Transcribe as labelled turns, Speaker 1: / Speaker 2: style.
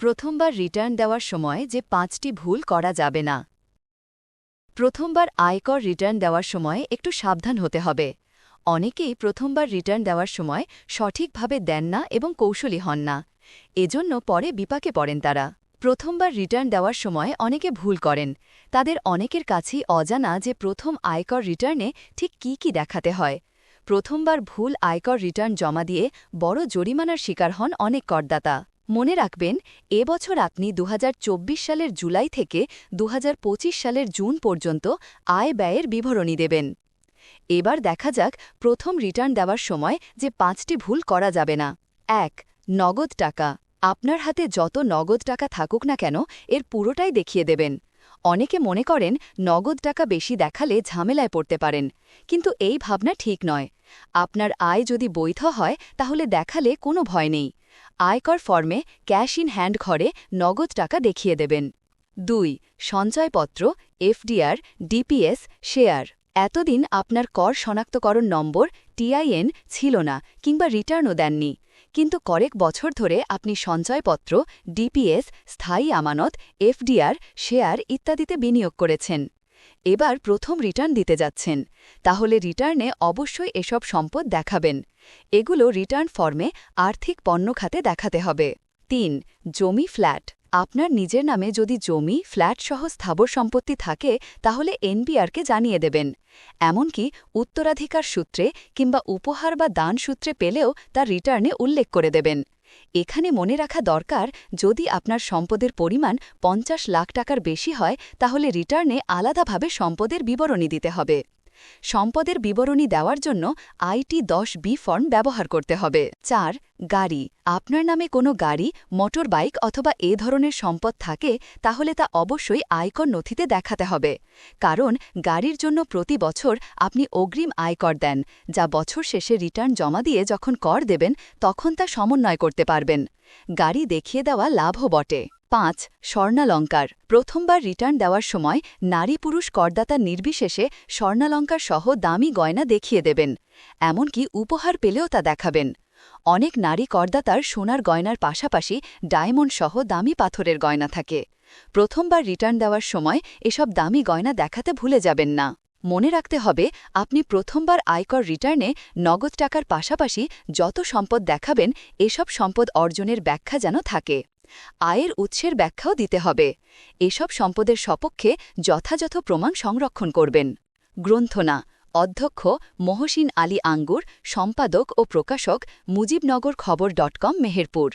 Speaker 1: প্রথমবার রিটার্ন দেওয়ার সময় যে পাঁচটি ভুল করা যাবে না। প্রথমবার আয়কর রিটার্ন দেওয়ার সময় একটু সাবধান হতে হবে। অনেকেই প্রথমবার রিটার্ন দেওয়ার সময় সঠিকভাবে দেন না এবং কৌশলী হন না। এজন্য পরে বিপাকে পড়েন তারা। প্রথমবার রিটার্ন দেওয়ার সময় অনেকে ভুল করেন। তাদের অনেকের কাছেই অজানা যে প্রথম আয়কর রিটার্নে ঠিক কি কি দেখাতে হয়। প্রথমবার ভুল আয়কর রিটার্ন জমা দিয়ে বড় জরিমানার শিকার হন অনেক করদাতা। মনে রাখবেন এবছর আপনি দুহাজার চব্বিশ সালের জুলাই থেকে দুহাজার পঁচিশ সালের জুন পর্যন্ত আয় ব্যয়ের বিবরণী দেবেন। এবার দেখা যাক প্রথম রিটার্ন দেওয়ার সময় যে পাঁচটি ভুল করা যাবে না। এক, নগদ টাকা। আপনার হাতে যত নগদ টাকা থাকুক না কেন, এর পুরোটাই দেখিয়ে দেবেন। অনেকে মনে করেন নগদ টাকা বেশি দেখালে ঝামেলায় পড়তে পারেন, কিন্তু এই ভাবনা ঠিক নয়। আপনার আয় যদি বৈধ হয়, তাহলে দেখালে কোনো ভয় নেই। আয়কর ফর্মে ক্যাশ ইন হ্যান্ড ঘরে নগদ টাকা দেখিয়ে দেবেন। দুই, সঞ্চয়পত্র, এফডিআর, ডিপিএস, শেয়ার। এতদিন আপনার কর শনাক্তকরণ নম্বর, টিআইএন, ছিল না কিংবা রিটার্নও দেননি। কিন্তু কয়েক বছর ধরে আপনি সঞ্চয়পত্র, ডিপিএস, স্থায়ী আমানত, এফডিআর, শেয়ার ইত্যাদিতে বিনিয়োগ করেছেন। এবার প্রথম রিটার্ন দিতে যাচ্ছেন। তাহলে রিটার্নে অবশ্যই এসব সম্পদ দেখাবেন। এগুলো রিটার্ন ফর্মে আর্থিক পণ্য খাতে দেখাতে হবে। তিন, জমি ফ্ল্যাট আপনার নিজের নামে যদি জমি ফ্ল্যাট সহ স্থাবর সম্পত্তি থাকে, তাহলে এনবিআরকে জানিয়ে দেবেন। এমনকি উত্তরাধিকার সূত্রে কিংবা উপহার বা দান সূত্রে পেলেও তা রিটার্নে উল্লেখ করে দেবেন। এখানে মনে রাখা দরকার, যদি আপনার সম্পদের পরিমাণ পঞ্চাশ লাখ টাকার বেশি হয়, তাহলে রিটার্নে আলাদাভাবে সম্পদের বিবরণী দিতে হবে। সম্পদের বিবরণী দেওয়ার জন্য আইটি দশ বি ফর্ম ব্যবহার করতে হবে। চার, গাড়ি। আপনার নামে কোনো গাড়ি মোটর বাইক অথবা এ ধরনের সম্পদ থাকে, তাহলে তা অবশ্যই আয়কর নথিতে দেখাতে হবে। কারণ, গাড়ির জন্য প্রতি বছর আপনি অগ্রিম আয়কর দেন, যা বছর শেষে রিটার্ন জমা দিয়ে যখন কর দেবেন, তখন তা সমন্বয় করতে পারবেন। গাড়ি দেখিয়ে দেওয়া লাভও বটে। পাঁচ, স্বর্ণালঙ্কার। প্রথমবার রিটার্ন দেওয়ার সময় নারী পুরুষ করদাতা নির্বিশেষে স্বর্ণালঙ্কার সহ দামি গয়না দেখিয়ে দেবেন, এমনকি উপহার পেলেও তা দেখাবেন। অনেক নারী করদাতার সোনার গয়নার পাশাপাশি ডায়মন্ড সহ দামি পাথরের গয়না থাকে। প্রথমবার রিটার্ন দেওয়ার সময় এসব দামি গয়না দেখাতে ভুলে যাবেন না। মনে রাখতে হবে, আপনি প্রথমবার আয়কর রিটার্নে নগদ টাকার পাশাপাশি যত সম্পদ দেখাবেন, এসব সম্পদ অর্জনের ব্যাখ্যা যেন থাকে। আয়ের উৎসের ব্যাখ্যাও দিতে হবে। এসব সম্পদের সপক্ষে যথাযথ প্রমাণ সংরক্ষণ করবেন। গ্রন্থনা, অধ্যক্ষ মহসিন আলী আঙ্গুর, সম্পাদক ও প্রকাশক মুজিবনগর খবর ডট কম, মেহেরপুর।